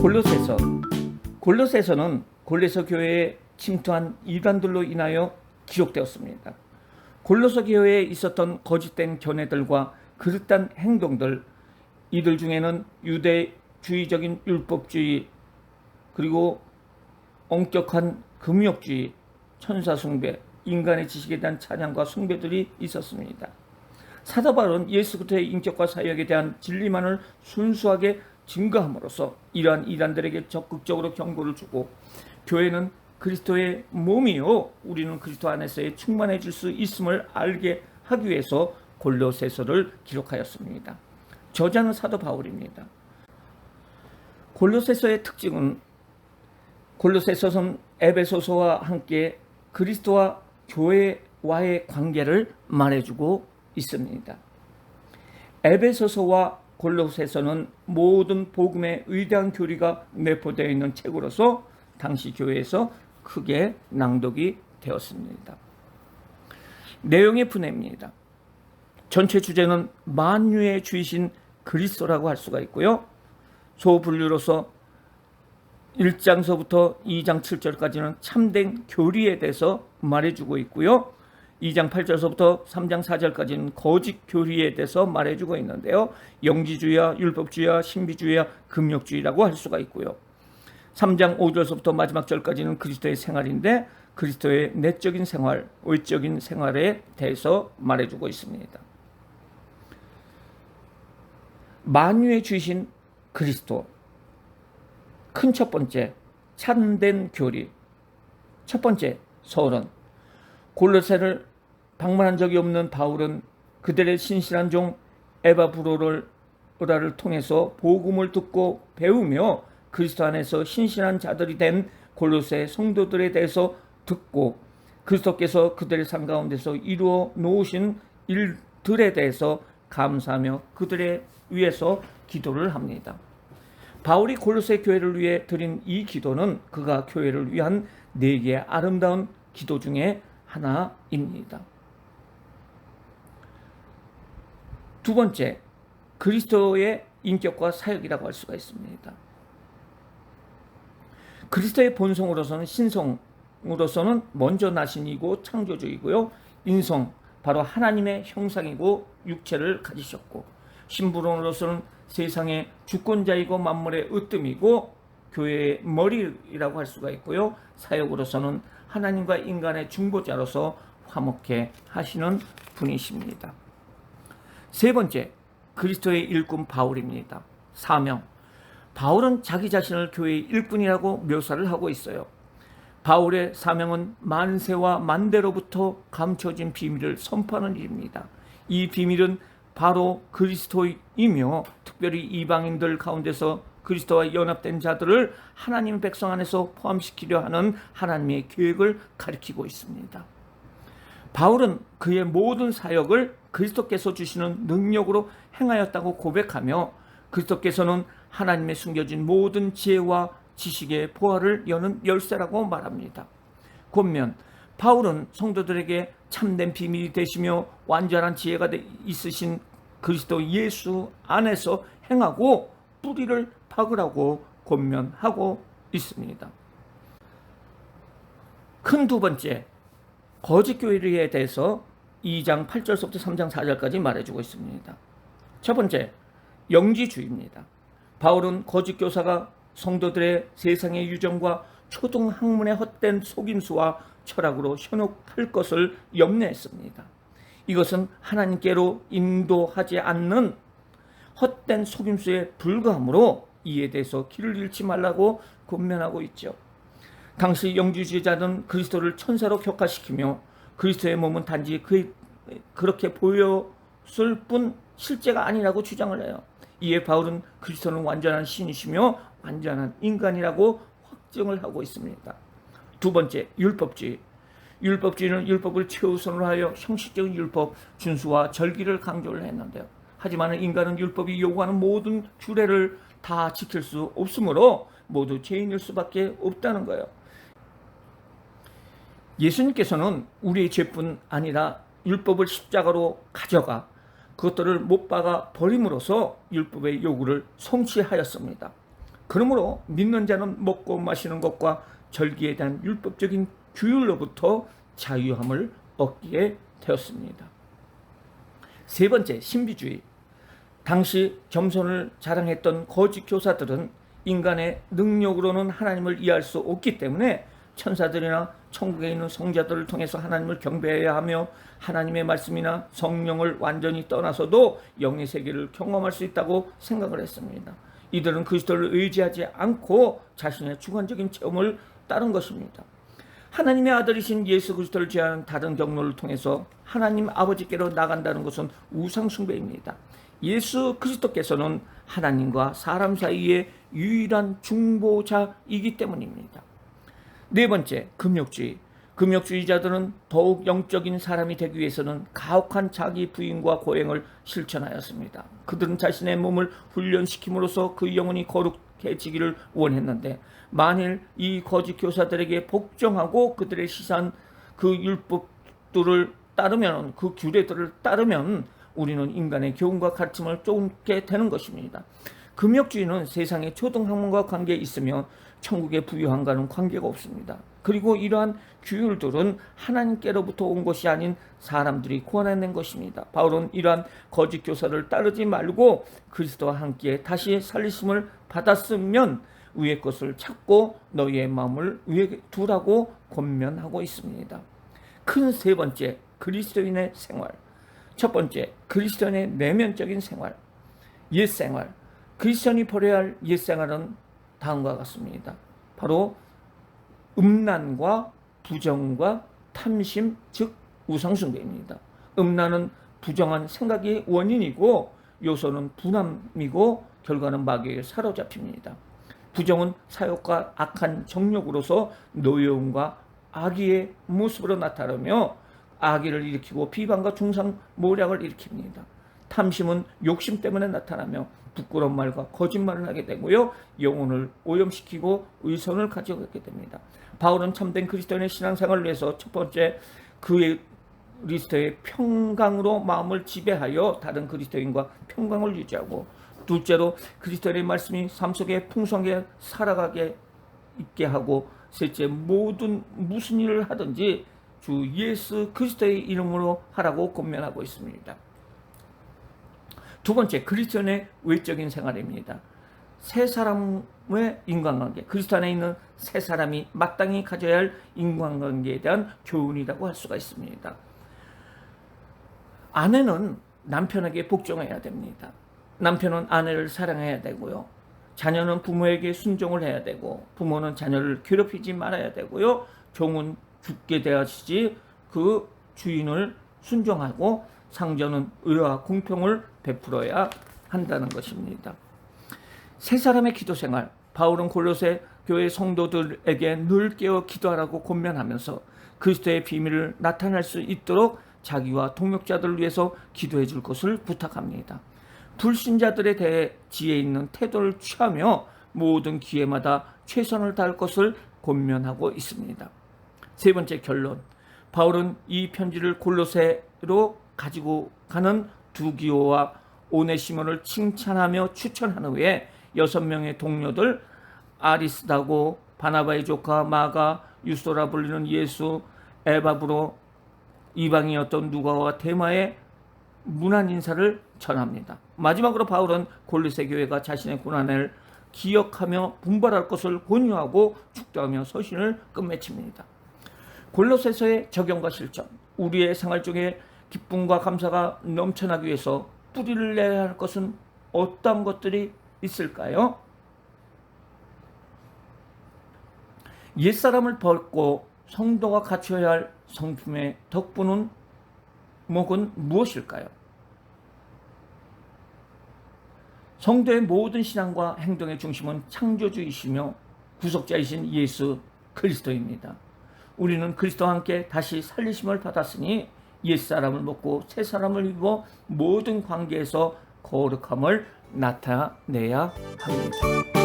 골로새서 골로새서는 골로새 교회에 침투한 이단들로 인하여 기록되었습니다. 골로새 교회에 있었던 거짓된 견해들과 그릇된 행동들 이들 중에는 유대주의적인 율법주의 그리고 엄격한 금욕주의, 천사 숭배, 인간의 지식에 대한 찬양과 숭배들이 있었습니다. 사도 바울은 예수 그리스도의 인격과 사역에 대한 진리만을 순수하게 증거함으로써 이러한 이단들에게 적극적으로 경고를 주고 교회는 그리스도의 몸이요 우리는 그리스도 안에서의 충만해질 수 있음을 알게 하기 위해서 골로새서를 기록하였습니다. 저자는 사도 바울입니다. 골로새서의 특징은 골로새서는 에베소서와 함께 그리스도와 교회와의 관계를 말해주고 있습니다. 에베소서와 골로새서는 모든 복음의 의대한 교리가 내포되어 있는 책으로서 당시 교회에서 크게 낭독이 되었습니다. 내용의 분해입니다. 전체 주제는 만유의 주이신 그리스도라고 할 수가 있고요. 소분류로서 1장서부터 2장 7절까지는 참된 교리에 대해서 말해주고 있고요. 2장 8절서부터 3장 4절까지는 거짓 교리에 대해서 말해주고 있는데요. 영지주의와 율법주의와 신비주의와 금욕주의라고 할 수가 있고요. 3장 5절서부터 마지막 절까지는 그리스도의 생활인데 그리스도의 내적인 생활, 외적인 생활에 대해서 말해주고 있습니다. 만유의 주신 그리스도 큰 첫 번째 참된 교리 첫 번째 서론 골로새를 방문한 적이 없는 바울은 그들의 신실한 종 에바브로를 를 통해서 복음을 듣고 배우며 그리스도 안에서 신실한 자들이 된 골로새 성도들에 대해서 듣고 그리스도께서 그들의 삶 가운데서 이루어 놓으신 일들에 대해서 감사하며 그들의 위해서 기도를 합니다. 바울이 골로새 교회를 위해 드린 이 기도는 그가 교회를 위한 네 개의 아름다운 기도 중에 하나입니다. 두 번째, 그리스도의 인격과 사역이라고 할 수가 있습니다. 그리스도의 본성으로서는 신성으로서는 먼저 나신 이고 창조주이고요. 인성, 바로 하나님의 형상이고 육체를 가지셨고 신부론으로서는 세상의 주권자이고 만물의 으뜸이고 교회의 머리라고 할 수가 있고요. 사역으로서는 하나님과 인간의 중보자로서 화목해 하시는 분이십니다. 세 번째, 그리스도의 일꾼 바울입니다. 사명. 바울은 자기 자신을 교회의 일꾼이라고 묘사를 하고 있어요. 바울의 사명은 만세와 만대로부터 감춰진 비밀을 선포하는 일입니다. 이 비밀은 바로 그리스도이며 특별히 이방인들 가운데서 그리스도와 연합된 자들을 하나님 백성 안에서 포함시키려 하는 하나님의 계획을 가리키고 있습니다. 바울은 그의 모든 사역을 그리스도께서 주시는 능력으로 행하였다고 고백하며 그리스도께서는 하나님의 숨겨진 모든 지혜와 지식의 보화를 여는 열쇠라고 말합니다. 권면 바울은 성도들에게 참된 비밀이 되시며 완전한 지혜가 있으신 그리스도 예수 안에서 행하고 뿌리를 박으라고 권면하고 있습니다. 큰 두 번째, 거짓 교회에 대해서 2장 8절부터 3장 4절까지 말해주고 있습니다. 첫 번째, 영지주의입니다. 바울은 거짓 교사가 성도들의 세상의 유정과 초등 학문의 헛된 속임수와 철학으로 현혹할 것을 염려했습니다. 이것은 하나님께로 인도하지 않는 헛된 속임수에 불과하므로 이에 대해서 길을 잃지 말라고 권면하고 있죠. 당시 영주주의자는 그리스도를 천사로 격화시키며 그리스도의 몸은 단지 그, 그렇게 보였을 뿐 실제가 아니라고 주장을 해요. 이에 바울은 그리스도는 완전한 신이시며 완전한 인간이라고 확증을 하고 있습니다. 두 번째, 율법주의. 율법주의는 율법을 최우선으로 하여 형식적인 율법, 준수와 절기를 강조를 했는데요. 하지만 인간은 율법이 요구하는 모든 규례를 다 지킬 수 없으므로 모두 죄인일 수밖에 없다는 거예요. 예수님께서는 우리의 죄뿐 아니라 율법을 십자가로 가져가 그것들을 못 박아 버림으로써 율법의 요구를 성취하였습니다. 그러므로 믿는 자는 먹고 마시는 것과 절기에 대한 율법적인 규율로부터 자유함을 얻기에 되었습니다. 세 번째, 신비주의. 당시 겸손을 자랑했던 거짓 교사들은 인간의 능력으로는 하나님을 이해할 수 없기 때문에 천사들이나 천국에 있는 성자들을 통해서 하나님을 경배해야 하며 하나님의 말씀이나 성령을 완전히 떠나서도 영의 세계를 경험할 수 있다고 생각을 했습니다. 이들은 그리스도를 의지하지 않고 자신의 주관적인 체험을 따른 것입니다. 하나님의 아들이신 예수 그리스도를 제한 다른 경로를 통해서 하나님 아버지께로 나간다는 것은 우상 숭배입니다. 예수 그리스도께서는 하나님과 사람 사이의 유일한 중보자이기 때문입니다. 네 번째, 금욕주의. 금욕주의자들은 더욱 영적인 사람이 되기 위해서는 가혹한 자기 부인과 고행을 실천하였습니다. 그들은 자신의 몸을 훈련시킴으로써 그 영혼이 거룩해지기를 원했는데 만일 이 거짓 교사들에게 복종하고 그들의 시선 그 율법들을 따르면 그 규례들을 따르면 우리는 인간의 교훈과 가르침을 쫓게 되는 것입니다. 금욕주의는 세상의 초등학문과 관계에 있으며 천국의 부유함과는 관계가 없습니다. 그리고 이러한 규율들은 하나님께로부터 온 것이 아닌 사람들이 고안해낸 것입니다. 바울은 이러한 거짓 교사를 따르지 말고 그리스도와 함께 다시 살리심을 받았으면 위의 것을 찾고 너희의 마음을 위에 두라고 권면하고 있습니다. 큰 세 번째 그리스도인의 생활. 첫 번째 그리스도인의 내면적인 생활. 옛 생활. 그리스도인이 버려야 할 옛 생활은 다음과 같습니다. 바로 음란과 부정과 탐심, 즉 우상숭배입니다. 음란은 부정한 생각이 원인이고 요소는 분함이고 결과는 마귀에 사로잡힙니다. 부정은 사욕과 악한 정욕으로서 노여움과 악의의 모습으로 나타나며 악의를 일으키고 비방과 중상 모략을 일으킵니다. 탐심은 욕심 때문에 나타나며 부끄러운 말과 거짓말을 하게 되고요. 영혼을 오염시키고 의선을 가져가게 됩니다. 바울은 참된 그리스도인의 신앙생활을 위해서 첫 번째 그의 그리스도의 평강으로 마음을 지배하여 다른 그리스도인과 평강을 유지하고 둘째로 그리스도의 말씀이 삶 속에 풍성하게 살아가게 있게 하고 셋째 모든 무슨 일을 하든지 주 예수 그리스도의 이름으로 하라고 권면하고 있습니다. 두 번째 그리스도인의 외적인 생활입니다. 세 사람의 인간관계, 그리스도 안에 있는 세 사람이 마땅히 가져야 할 인간관계에 대한 교훈이라고 할 수가 있습니다. 아내는 남편에게 복종해야 됩니다. 남편은 아내를 사랑해야 되고요. 자녀는 부모에게 순종을 해야 되고 부모는 자녀를 괴롭히지 말아야 되고요. 종은 죽게 되어지지 그 주인을 순종하고 상전은 의와 공평을 베풀어야 한다는 것입니다. 세 사람의 기도 생활, 바울은 골로새 교회 성도들에게 늘 깨어 기도하라고 권면하면서 그리스도의 비밀을 나타낼 수 있도록 자기와 동역자들을 위해서 기도해 줄 것을 부탁합니다. 불신자들에 대해 지혜 있는 태도를 취하며 모든 기회마다 최선을 다할 것을 권면하고 있습니다. 세 번째 결론. 바울은 이 편지를 골로새로 가지고 가는 두기오와 오네시모를 칭찬하며 추천한 후에 여섯 명의 동료들 아리스다고 바나바의 조카 마가 유소라 불리는 예수 에바브로 이방이었던 누가와 대마의 문안 인사를 전합니다. 마지막으로 바울은 골리세 교회가 자신의 고난을 기억하며 분발할 것을 권유하고 축도하며 서신을 끝맺힙니다. 골로새서의 적용과 실천, 우리의 생활 중에 기쁨과 감사가 넘쳐나기 위해서 뿌리를 내야 할 것은 어떤 것들이 있을까요? 옛사람을 벗고 성도가 갖춰야 할 성품의 덕분은 목은 무엇일까요? 성도의 모든 신앙과 행동의 중심은 창조주이시며 구속자이신 예수 그리스도입니다. 우리는 그리스도와 함께 다시 살리심을 받았으니 옛사람을 먹고 새사람을 입어 모든 관계에서 거룩함을 나타내야 합니다.